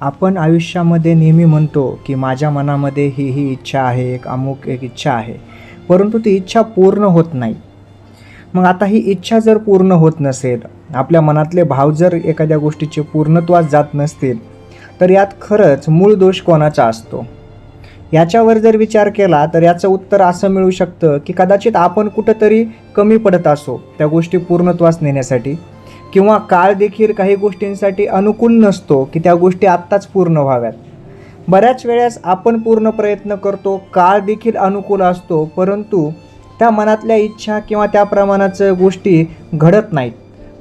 आपण आयुष्यामध्ये नेहमी म्हणतो की माझ्या मनामध्ये ही ही इच्छा आहे एक अमुक एक इच्छा आहे. परंतु ती इच्छा पूर्ण होत नाही. मग आता ही इच्छा जर पूर्ण होत नसेल आपल्या मनातले भाव जर एखाद्या गोष्टीचे पूर्णत्वास जात नसतील तर यात खरंच मूळ दोष कोणाचा असतो? याच्यावर जर विचार केला तर याचं उत्तर असं मिळू शकतं की कदाचित आपण कुठंतरी कमी पडत असो त्या गोष्टी पूर्णत्वास नेण्यासाठी. किंवा काळ देखील काही गोष्टींसाठी अनुकूल नसतो की त्या गोष्टी आत्ताच पूर्ण व्हाव्यात. बऱ्याच वेळेस आपण पूर्ण प्रयत्न करतो काळ देखील अनुकूल असतो परंतु त्या मनातल्या इच्छा किंवा त्या प्रमाणाचं गोष्टी घडत नाहीत.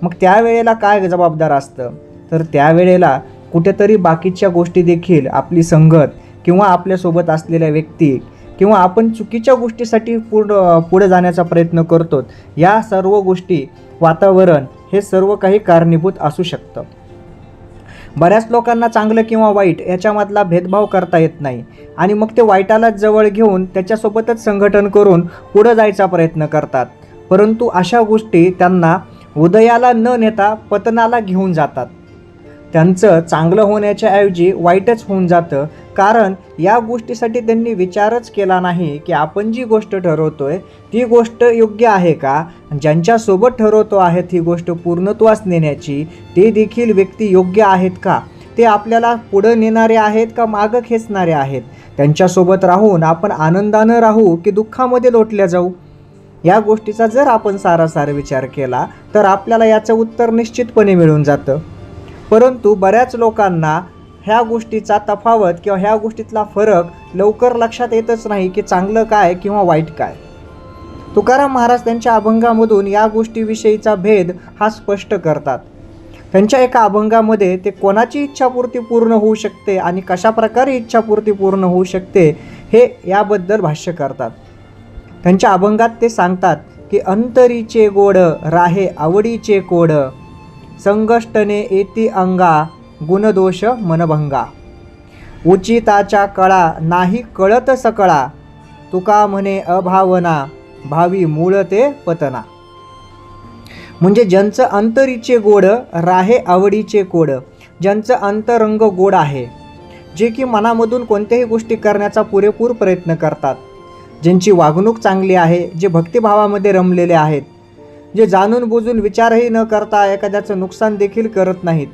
मग त्यावेळेला काय जबाबदार असतं? तर त्यावेळेला कुठेतरी बाकीच्या गोष्टी देखील आपली संगत किंवा आपल्यासोबत असलेल्या व्यक्ती किंवा आपण चुकीच्या गोष्टीसाठी पुढं पुढे जाण्याचा प्रयत्न करतो या सर्व गोष्टी वातावरण हे सर्व काही कारणीभूत असू शकतं. बऱ्याच लोकांना चांगलं किंवा वाईट याच्यामधला भेदभाव करता येत नाही आणि मग ते वाईटाला जवळ घेऊन त्याच्यासोबतच संघटन करून पुढं जायचा प्रयत्न करतात. परंतु अशा गोष्टी त्यांना उदयाला न नेता पतनाला घेऊन जातात. त्यांचं चांगलं होण्याच्या ऐवजी वाईटच होऊन जातं कारण या गोष्टीसाठी त्यांनी विचारच केला नाही की आपण जी गोष्ट ठरवतोय ती गोष्ट योग्य आहे का? ज्यांच्यासोबत ठरवतो आहेत ही गोष्ट पूर्णत्वास नेण्याची ते देखील व्यक्ती योग्य आहेत का? ते आपल्याला पुढं नेणारे आहेत का मागं खेचणारे आहेत? त्यांच्यासोबत राहून आपण आनंदानं राहू की दुःखामध्ये लोटल्या जाऊ? या गोष्टीचा जर आपण सारासार विचार केला तर आपल्याला याचं उत्तर निश्चितपणे मिळून जातं. परंतु बऱ्याच लोकांना ह्या गोष्टीचा तफावत किंवा ह्या गोष्टीतला फरक लवकर लक्षात येतच नाही की चांगलं काय किंवा वाईट काय. तुकाराम महाराज त्यांच्या अभंगामधून या गोष्टीविषयीचा भेद हा स्पष्ट करतात. त्यांच्या एका अभंगामध्ये ते कोणाची इच्छापूर्ती पूर्ण होऊ शकते आणि कशा प्रकारे इच्छापूर्ती पूर्ण होऊ शकते हे याबद्दल भाष्य करतात. त्यांच्या अभंगात ते सांगतात की अंतरीचे गोड राहे आवडीचे कोड संगष्टने येती अंगा गुणदोष मनभंगा. उचिताच्या कळा नाही कळत सकळा. तुका म्हणे अभावना भावी मूळ ते पतना. म्हणजे ज्यांचं अंतरीचे गोड राहे आवडीचे कोड. ज्यांचं अंतरंग गोड आहे. जे की मनामधून कोणत्याही गोष्टी करण्याचा पुरेपूर प्रयत्न करतात. ज्यांची वागणूक चांगली आहे जे भक्तिभावामध्ये रमलेले आहेत. जे जाणून बुजून विचारही न करता एखाद्याचं नुकसान देखील करत नाहीत.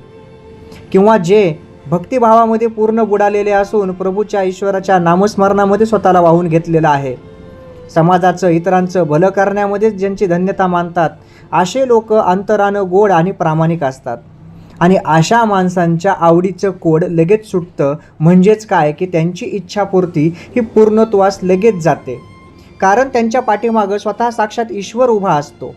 किंवा जे भक्तिभावामध्ये पूर्ण बुडालेले असून प्रभूच्या ईश्वराच्या नामस्मरणामध्ये स्वतःला वाहून घेतलेलं आहे. समाजाचं इतरांचं भलं करण्यामध्येच ज्यांची धन्यता मानतात असे लोक अंतरानं गोड आणि प्रामाणिक असतात. आणि अशा माणसांच्या आवडीचं कोड लगेच सुटतं. म्हणजेच काय? की त्यांची इच्छापूर्ती ही पूर्णत्वास लगेच जाते. कारण त्यांच्या पाठीमागं स्वतः साक्षात ईश्वर उभा असतो.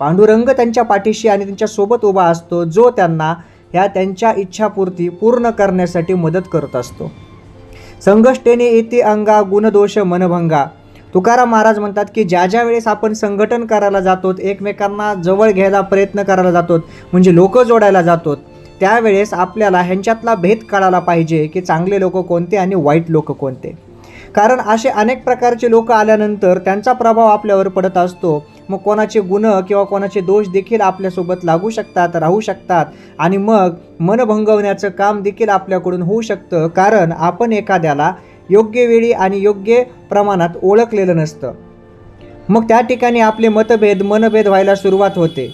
पांडुरंग त्यांच्या पाठीशी आणि त्यांच्यासोबत उभा असतो जो त्यांना ह्या त्यांच्या इच्छापूर्ती पूर्ण करण्यासाठी मदत करत असतो. संघष्टेने येते अंगा गुणदोष मनभंगा. तुकाराम महाराज म्हणतात की ज्या ज्या वेळेस आपण संघटन करायला जातो एकमेकांना जवळ घ्यायला प्रयत्न करायला जातो म्हणजे लोक जोडायला जातो त्यावेळेस आपल्याला ह्यांच्यातला भेद काढायला पाहिजे की चांगले लोक कोणते आणि वाईट लोक कोणते. कारण असे अनेक प्रकारचे लोक आल्यानंतर त्यांचा प्रभाव आपल्यावर पडत असतो. मग कोणाचे गुण किंवा कोणाचे दोष देखील आपल्यासोबत लागू शकतात राहू शकतात आणि मग मन भंगवण्याचं काम देखील आपल्याकडून होऊ शकतं. कारण आपण एखाद्याला योग्य वेळी आणि योग्य प्रमाणात ओळखलेलं नसतं. मग त्या ठिकाणी आपले मतभेद मनभेद व्हायला सुरुवात होते.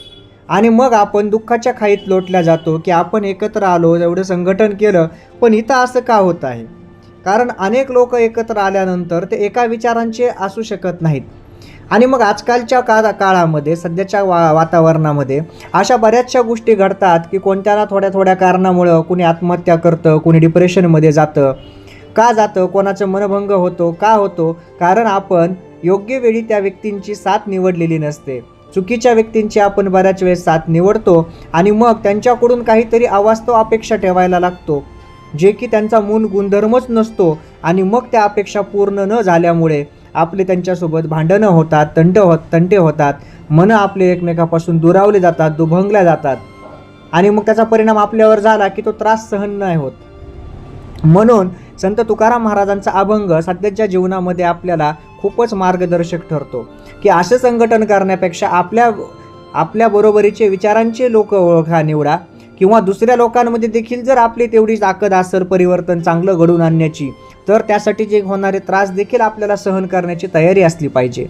आणि मग आपण दुःखाच्या खाईत लोटल्या जातो की आपण एकत्र आलो एवढं संघटन केलं पण इथं असं का होत आहे? कारण अनेक लोक एकत्र आल्यानंतर ते एका विचारांचे असू शकत नाहीत. आणि मग आजकालच्या का काळामध्ये सध्याच्या वा वातावरणामध्ये अशा बऱ्याचशा गोष्टी घडतात की कोणत्याला थोड्या थोड्या कारणामुळं कुणी आत्महत्या करतं कुणी डिप्रेशनमध्ये जातं. का जातं? कोणाचं मनभंग होतो? का होतो? कारण आपण योग्य वेळी त्या व्यक्तींची साथ निवडलेली नसते. चुकीच्या व्यक्तींची आपण बऱ्याच वेळेस साथ निवडतो आणि मग त्यांच्याकडून काहीतरी अवास्तव अपेक्षा ठेवायला लागतो. जे की त्यांचा मूल गुणधर्मच नसतो आणि मग त्या अपेक्षा पूर्ण न झाल्यामुळे आपले त्यांच्यासोबत भांडणं होतात तंट होत तंटे होतात मनं आपले एकमेकापासून दुरावले जातात दुभंगल्या जातात. आणि मग त्याचा परिणाम आपल्यावर झाला की तो त्रास सहन नाही होत. म्हणून संत तुकाराम महाराजांचा अभंग सध्याच्या जीवनामध्ये आपल्याला खूपच मार्गदर्शक ठरतो की असं संघटन करण्यापेक्षा आपल्या आपल्या बरोबरीचे विचारांचे लोक ओळखा निवडा. किंवा दुसऱ्या लोकांमध्ये देखील जर आपली तेवढी ताकद असेल परिवर्तन चांगलं घडून आणण्याची तर त्यासाठी जे होणारे त्रास देखील आपल्याला सहन करण्याची तयारी असली पाहिजे.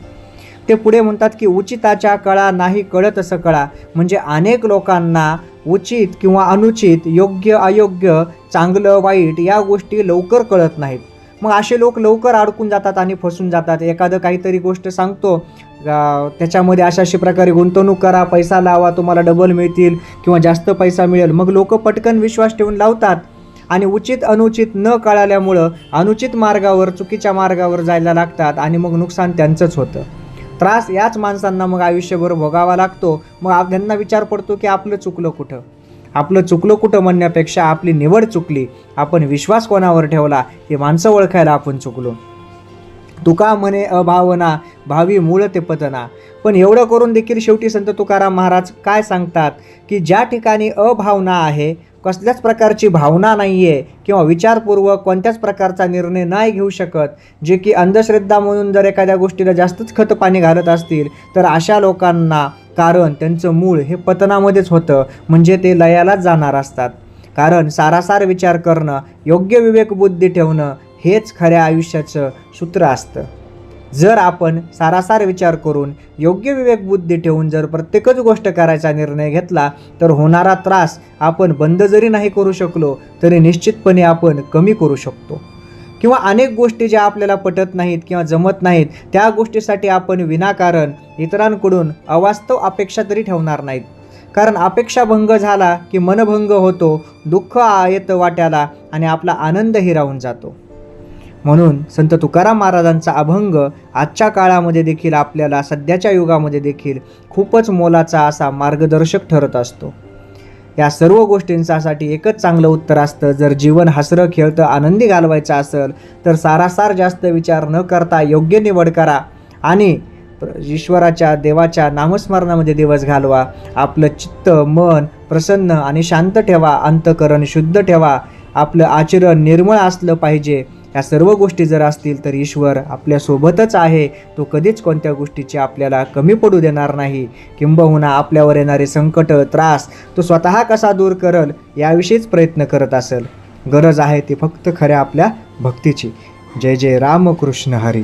ते पुढे म्हणतात की उचिताच्या कळा नाही कळत असं कळा. म्हणजे अनेक लोकांना उचित किंवा अनुचित योग्य अयोग्य चांगलं वाईट या गोष्टी लवकर कळत नाहीत. मग असे लोक लवकर अडकून जातात आणि फसून जातात. एखादं काहीतरी गोष्ट सांगतो त्याच्यामध्ये अशा अशा प्रकारे गुंतवणूक करा पैसा लावा तुम्हाला डबल मिळतील किंवा जास्त पैसा मिळेल. मग लोक पटकन विश्वास ठेवून लावतात आणि उचित अनुचित न कळाल्यामुळं अनुचित मार्गावर चुकीच्या मार्गावर जायला लागतात आणि मग नुकसान त्यांचंच होतं. त्रास याच माणसांना मग आयुष्यभर भोगावा लागतो. मग त्यांना विचार पडतो की आपलं चुकलं कुठं? आपलं चुकलं कुठं म्हणण्यापेक्षा आपली निवड चुकली. आपण विश्वास कोणावर ठेवला? हे माणसं ओळखायला आपण चुकलो. तुका म्हणे अभावना भावी मूळ ते पतना. पण एवढं करून देखील शेवटी संत तुकाराम महाराज काय सांगतात? की ज्या ठिकाणी अभावना आहे कसल्याच प्रकारची भावना नाही आहे किंवा विचारपूर्वक कोणत्याच प्रकारचा निर्णय नाही घेऊ शकत जे की अंधश्रद्धा म्हणून जर एखाद्या गोष्टीला जास्तच खतपाणी घालत असतील तर अशा लोकांना कारण त्यांचं मूळ हे पतनामध्येच होतं म्हणजे ते लयालाच जाणार असतात. कारण सारासार विचार करणं योग्य विवेकबुद्धी ठेवणं हेच खऱ्या आयुष्याचं सूत्र असतं. जर आपण सारासार विचार करून योग्य विवेकबुद्धी ठेवून जर प्रत्येकच गोष्ट करायचा निर्णय घेतला तर होणारा त्रास आपण बंद जरी नाही करू शकलो तरी निश्चितपणे आपण कमी करू शकतो. किंवा अनेक गोष्टी ज्या आपल्याला पटत नाहीत किंवा जमत नाहीत त्या गोष्टीसाठी आपण विनाकारण इतरांकडून अवास्तव अपेक्षा तरी ठेवणार नाहीत. कारण अपेक्षाभंग झाला की मनभंग होतो दुःख येतं वाट्याला आणि आपला आनंदही राहून जातो. म्हणून संत तुकाराम महाराजांचा अभंग आजच्या काळामध्ये देखील आपल्याला सध्याच्या युगामध्ये देखील खूपच मोलाचा असा मार्गदर्शक ठरत असतो. या सर्व गोष्टींसाठी एकच चांगलं उत्तर असतं जर जीवन हसरं खेळतं आनंदी घालवायचं असेल तर सारासार जास्त विचार न करता योग्य निवड करा आणि प्र- ईश्वराच्या देवाच्या नामस्मरणामध्ये दिवस घालवा. आपलं चित्त मन प्रसन्न आणि शांत ठेवा अंतकरण शुद्ध ठेवा. आपलं आचरण निर्मळ असलं पाहिजे. या सर्व गोष्टी जर असतील तर ईश्वर आपल्यासोबतच आहे. तो कधीच कोणत्या गोष्टीची आपल्याला कमी पडू देणार नाही. किंबहुना आपल्यावर येणारे संकट त्रास तो स्वतः कसा दूर करल याविषयीच प्रयत्न करत असेल. गरज आहे ती फक्त खऱ्या आपल्या भक्तीची. जय जय रामकृष्ण हरी.